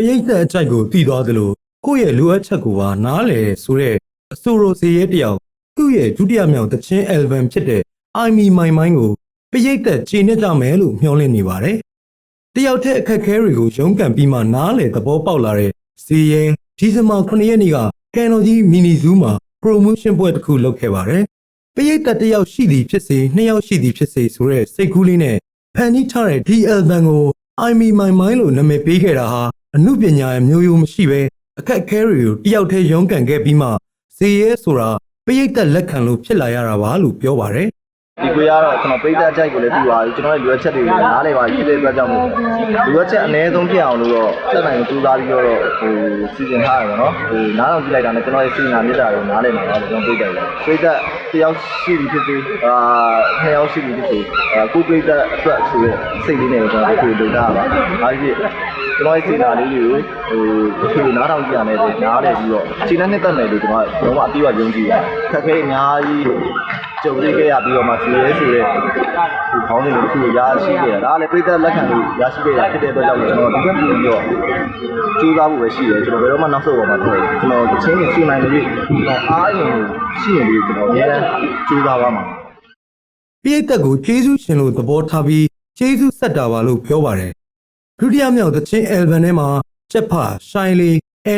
ပရိသတ်အကြိုက်ကိုတည်သွားသလိုကိုယ့်ရဲ့လိုအပ်ချက်ကိုပါနားလည်ဆိုတဲ့အဆိုရိုစီရဲတယောက်သူ့ရဲ့ဒုတိယမြောက်သချင်း album ဖြစ်တဲ့ I Me My Mind ကိုပရိသတ်ကျေနပ်ကြမယ်လို့မျှော်လင့်နေပါတယ်။တယောက်တည်းအခက်အခဲတွေကိုရုန်းကန်ပြီးမှနားလည်သဘောပေါက်လာတဲ့စီရဲဒီဇင်ဘာ9ရက်နေ့ကကန်တော်ကြီးမီနီဇူးမှာ promotion ပွဲတစ်ခုလုပ်ခဲ့ပါတယ်။ပရိသတ်တစ်ယောက်ရှိသည်ဖြစ်စေနှစ်ယောက်ရှိသည်ဖြစ်စေဆိုတဲ့စိတ်ကူးလေးနဲ့ဖန်တီးထားတဲ့ဒီ album ကို I Me My Mind လို့နာမည်ပေးခဲ့တာဟာ အမှုပညာရဲ့မျိုးရိုးမရှိပဲအခက်အခဲတွေကိုတယောက်တည်းရုန်းကန်ခဲ့ပြီးမှစီရဲဆိုတာပရိသတ်လက်ခံလို့ဖြစ်လာရတာပါလို့ပြောပါတယ်ဒီကိုရတော့ကျွန်တော်ပိတ်သက်ကြိုက်ကိုလည်းပြီးသွားပြီကျွန်တော်ရဲ့လိုအပ်ချက်တွေကိုလည်းနားလည်ပါဖြစ်တဲ့အတွက်ကြောင့်မို့လိုအပ်ချက်အနည်းဆုံးဖြစ်အောင်လို့တော့တက်နိုင်ကြိုးစားပြီးတော့ဟိုစီစဉ်ထားရတယ်နော်ဟိုနားတော်ကြည့်လိုက်တာနဲ့ကျွန်တော်ရဲ့စီနာမြစ်တာကိုနားလည်မှာပါလို့ကျွန်တော်ပိတ်သက်တယ်ပိတ်သက်တယောက်ရှိပြီဖြစ်စေအာနှစ်ယောက်ရှိပြီဖြစ်စေအာကိုပိတ်သက်အတွက်ဆိုတဲ့စိတ်လေးနဲ့ကျွန်တော်တို့လုပ်တာပါအားဖြင့် ကျွန်တော်ရဲ့စီနာလေးတွေကိုဟိုဒီနားထောင်ကြည့်ရမယ်ဆိုနားလည်ပြီးတော့ချိန်နဲ့နှစ်သက်မယ်လို့ကျွန်တော်ကတော့အတိအကျယုံကြည်တယ်ခက်ခဲအများကြီးကြုံတွေ့ခဲ့ရပြီးတော့မှစီရဲဆိုတဲ့ဒီခေါင်းစဉ်တစ်ခုကိုရရှိခဲ့တာဒါလည်းပြည်သက်လက်ခံလို့ရရှိခဲ့တာဖြစ်တဲ့အတွက်ကြောင့်ကျွန်တော်ဒီဘက်ပြန်ပြီးတော့ကြိုးစားဖို့ပဲရှိတယ်ကျွန်တော်ဘယ်တော့မှနောက်ဆုတ်ပါမှာမဟုတ်ဘူးကျွန်တော်တစ်ချင်းချင်းဆွနိုင်လို့ကျွန်တော်အားရင်ရှိရင်ပြီးကျွန်တော်အများကြီးကြိုးစားပါမှာ။ပြည့်သက်ကိုကျေးဇူးရှင်လို့သဘောထားပြီးကျေးဇူးဆက်တာပါလို့ပြောပါတယ်။ ဒုတိယမြောက်သချင်း album ထဲမှာချက်ဖရှိုင်းလီ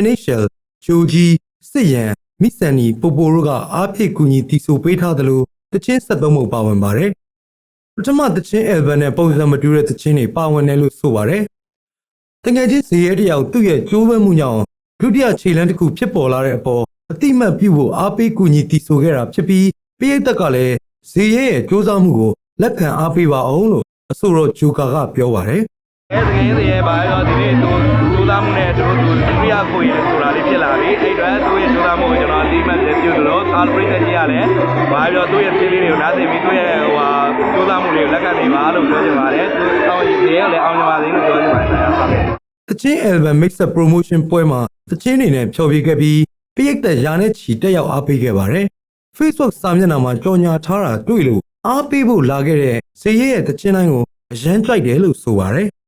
NHL ဂျိုဂျီစစ်ရန်မိဆန်နီပိုပိုတို့ကအားဖြည့်ကူညီတီဆိုပေးထားသလိုသချင်းဆက်သုံးမှုပါဝင်ပါတယ်။ပထမသချင်း album နဲ့ပုံစံမတူတဲ့သချင်းတွေပါဝင်တယ်လို့ဆိုပါတယ်။တကယ်ချင်းဇေယျတယောက်သူ့ရဲ့ကြိုးပမ်းမှုကြောင့်ဒုတိယခြေလှမ်းတစ်ခုဖြစ်ပေါ်လာတဲ့အပေါ်အတိမတ်ပြုဖို့အားပေးကူညီတီဆိုခဲ့တာဖြစ်ပြီးပိယတ်ကလည်းဇေယျရဲ့ကြိုးစားမှုကိုလက်ခံအားပေးပါအောင်လို့အဆိုတော်ဂျိုကာကပြောပါတယ် အဲတကယ်တည်းပါတော့ဒီနေ့တို့ဒူသားမှုနဲ့တို့တို့ဒုတိယကိုရဆိုတာလေးဖြစ်လာပြီအဲ့တော့တို့ရဲ့ဒူသားမှုကိုကျွန်တော်အတိမတ်လည်းပြုလို့အားပရိသတ်ကြီးရတယ်ဘာပြောတို့ရဲ့သေးလေးတွေကိုနားသိပြီးတို့ရဲ့ဟိုဟာဒူသားမှုတွေကိုလက်ခံနေပါလို့ပြောချင်ပါတယ်သူအောင်းရည်ရဲ့လည်းအောင်းကြပါသေးလို့ပြောချင်ပါတယ်ဆရာဟုတ်ကဲ့။တချင်း album mix up promotion ပွဲမှာတချင်းတွေနဲ့ဖျော်ဖြေခဲ့ပြီးပိယတ်တဲ့ရာနဲ့ချီတက်ရောက်အားပေးခဲ့ပါတယ်။ Facebook စာမျက်နှာမှာကြော်ညာထားတာတွေ့လို့အားပေးဖို့လာခဲ့တဲ့ဇေယျရဲ့တချင်းတိုင်းကိုအရန်ကြိုက်တယ်လို့ဆိုပါတယ်။